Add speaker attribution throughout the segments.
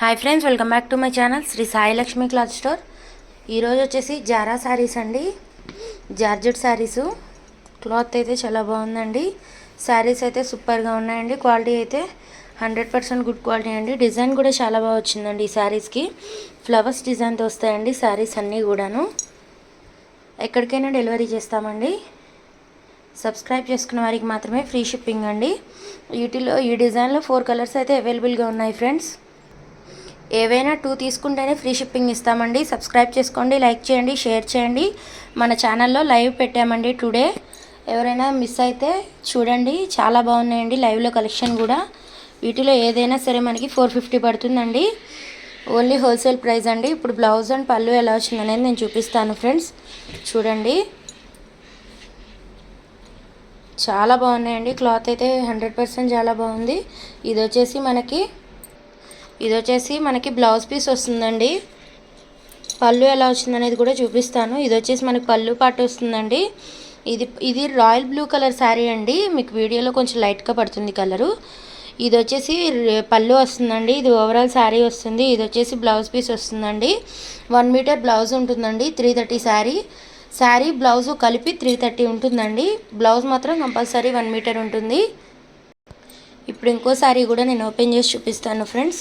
Speaker 1: Hi friends welcome back to my channel Shri Sai Lakshmi cloth store ఈరోజు వచ్చేసి Zara saris అండి georgette saris cloth అయితే చాలా బాగుందండి. శారీస్ అయితే సూపర్గా ఉన్నాయండి. క్వాలిటీ అయితే హండ్రెడ్ పర్సెంట్ గుడ్ క్వాలిటీ అండి. డిజైన్ కూడా చాలా బాగా వచ్చిందండి ఈ శారీస్కి ఫ్లవర్స్ డిజైన్తో వస్తాయండి శారీస్ అన్నీ కూడాను. ఎక్కడికైనా డెలివరీ చేస్తామండి. సబ్స్క్రైబ్ చేసుకున్న వారికి మాత్రమే ఫ్రీ షిప్పింగ్ అండి. వీటిలో ఈ డిజైన్లో ఫోర్ కలర్స్ అయితే అవైలబుల్గా ఉన్నాయి ఫ్రెండ్స్ ఏవైనా టూ తీసుకుంటేనే ఫ్రీ షిప్పింగ్ ఇస్తామండి. సబ్స్క్రైబ్ చేసుకోండి లైక్ చేయండి షేర్ చేయండి. మన ఛానల్లో లైవ్ పెట్టామండి టుడే ఎవరైనా మిస్ అయితే చూడండి. చాలా బాగున్నాయండి లైవ్లో కలెక్షన్ కూడా. వీటిలో ఏదైనా సరే మనకి ఫోర్ ఫిఫ్టీ పడుతుందండి. ఓన్లీ హోల్సేల్ ప్రైస్ అండి. ఇప్పుడు బ్లౌజ్ అండ్ పళ్ళు ఎలా వచ్చిందనేది నేను చూపిస్తాను ఫ్రెండ్స్ చూడండి. చాలా బాగున్నాయండి. క్లాత్ అయితే హండ్రెడ్ పర్సెంట్ చాలా బాగుంది. ఇది వచ్చేసి మనకి ఇది వచ్చేసి మనకి బ్లౌజ్ పీస్ వస్తుందండి. పళ్ళు ఎలా వచ్చిందనేది కూడా చూపిస్తాను. ఇది వచ్చేసి మనకి పళ్ళు పాటు వస్తుందండి. ఇది ఇది రాయల్ బ్లూ కలర్ శారీ అండి. మీకు వీడియోలో కొంచెం లైట్గా పడుతుంది కలరు. ఇది వచ్చేసి పళ్ళు వస్తుందండి. ఇది ఓవరాల్ శారీ వస్తుంది. ఇది వచ్చేసి బ్లౌజ్ పీస్ వస్తుందండి. వన్ మీటర్ బ్లౌజ్ ఉంటుందండి. Three thirty sari. Sari blouse కలిపి త్రీ థర్టీ ఉంటుందండి. బ్లౌజ్ మాత్రం కంపల్సరీ వన్ మీటర్ ఉంటుంది. ఇప్పుడు ఇంకో శారీ కూడా నేను ఓపెన్ చేసి చూపిస్తాను ఫ్రెండ్స్.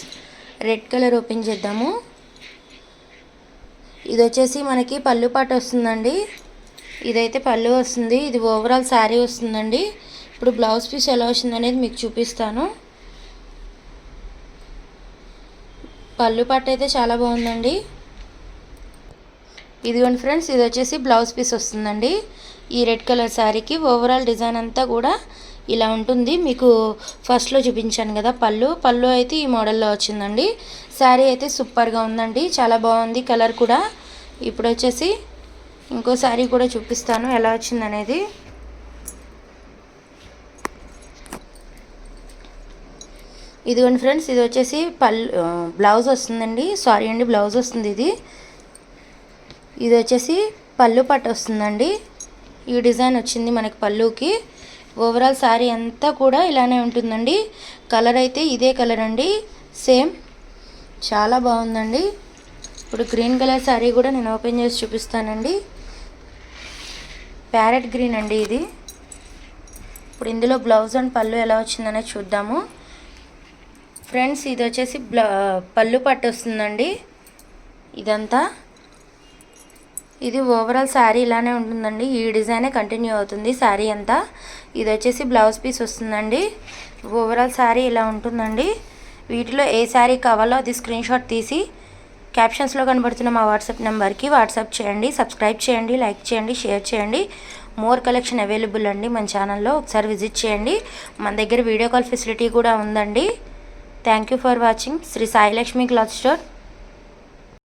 Speaker 1: రెడ్ కలర్ ఓపెన్ చేద్దాము. ఇది వచ్చేసి మనకి పళ్ళు పాట వస్తుందండి. ఇదైతే పళ్ళు వస్తుంది. ఇది ఓవరాల్ శారీ వస్తుందండి. ఇప్పుడు బ్లౌజ్ పీస్ ఎలా వచ్చింది అనేది మీకు చూపిస్తాను. పళ్ళు పట్టు అయితే చాలా బాగుందండి. ఇదిగోండి ఫ్రెండ్స్ ఇది వచ్చేసి బ్లౌజ్ పీస్ వస్తుందండి. ఈ రెడ్ కలర్ శారీకి ఓవరాల్ డిజైన్ అంతా కూడా ఇలా ఉంటుంది. మీకు ఫస్ట్లో చూపించాను కదా పళ్ళు. పళ్ళు అయితే ఈ మోడల్లో వచ్చిందండి. శారీ అయితే సూపర్గా ఉందండి. చాలా బాగుంది కలర్ కూడా. ఇప్పుడు వచ్చేసి ఇంకో శారీ కూడా చూపిస్తాను ఎలా వచ్చిందనేది. ఇదిగోండి ఫ్రెండ్స్ ఇది వచ్చేసి పళ్ళు బ్లౌజ్ వస్తుందండి. సారీ అండి బ్లౌజ్ వస్తుంది ఇది. ఇది వచ్చేసి పళ్ళు పట్టు వస్తుందండి. ఈ డిజైన్ వచ్చింది మనకి పళ్ళుకి. ఓవరాల్ శారీ అంతా కూడా ఇలానే ఉంటుందండి. కలర్ అయితే ఇదే కలర్ అండి. సేమ్ చాలా బాగుందండి. ఇప్పుడు గ్రీన్ కలర్ శారీ కూడా నేను ఓపెన్ చేసి చూపిస్తానండి. ప్యారెట్ గ్రీన్ అండి ఇది. ఇప్పుడు ఇందులో బ్లౌజ్ అండ్ పళ్ళు ఎలా వచ్చిందనే చూద్దాము. ఫ్రెండ్స్ ఇది వచ్చేసి బ్ల పళ్ళు పట్టు వస్తుందండి. ఇదంతా. ఇది ఓవరాల్ శారీ ఇలానే ఉంటుందండి. ఈ డిజైనే కంటిన్యూ అవుతుంది. శారీ అంతా ఇది వచ్చేసి బ్లౌజ్ పీస్ వస్తుందండి. ఓవరాల్ శారీ ఇలా ఉంటుందండి. వీటిలో ఏ శారీ కావాలో అది స్క్రీన్ షాట్ తీసి క్యాప్షన్స్లో కనబడుతున్న మా వాట్సాప్ నెంబర్కి వాట్సాప్ చేయండి. సబ్స్క్రైబ్ చేయండి లైక్ చేయండి షేర్ చేయండి. మోర్ కలెక్షన్ అవైలబుల్ అండి మన ఛానల్లో ఒకసారి విజిట్ చేయండి. మన దగ్గర వీడియో కాల్ ఫెసిలిటీ కూడా ఉందండి. Thank you for watching Shri Sailakshmi cloth store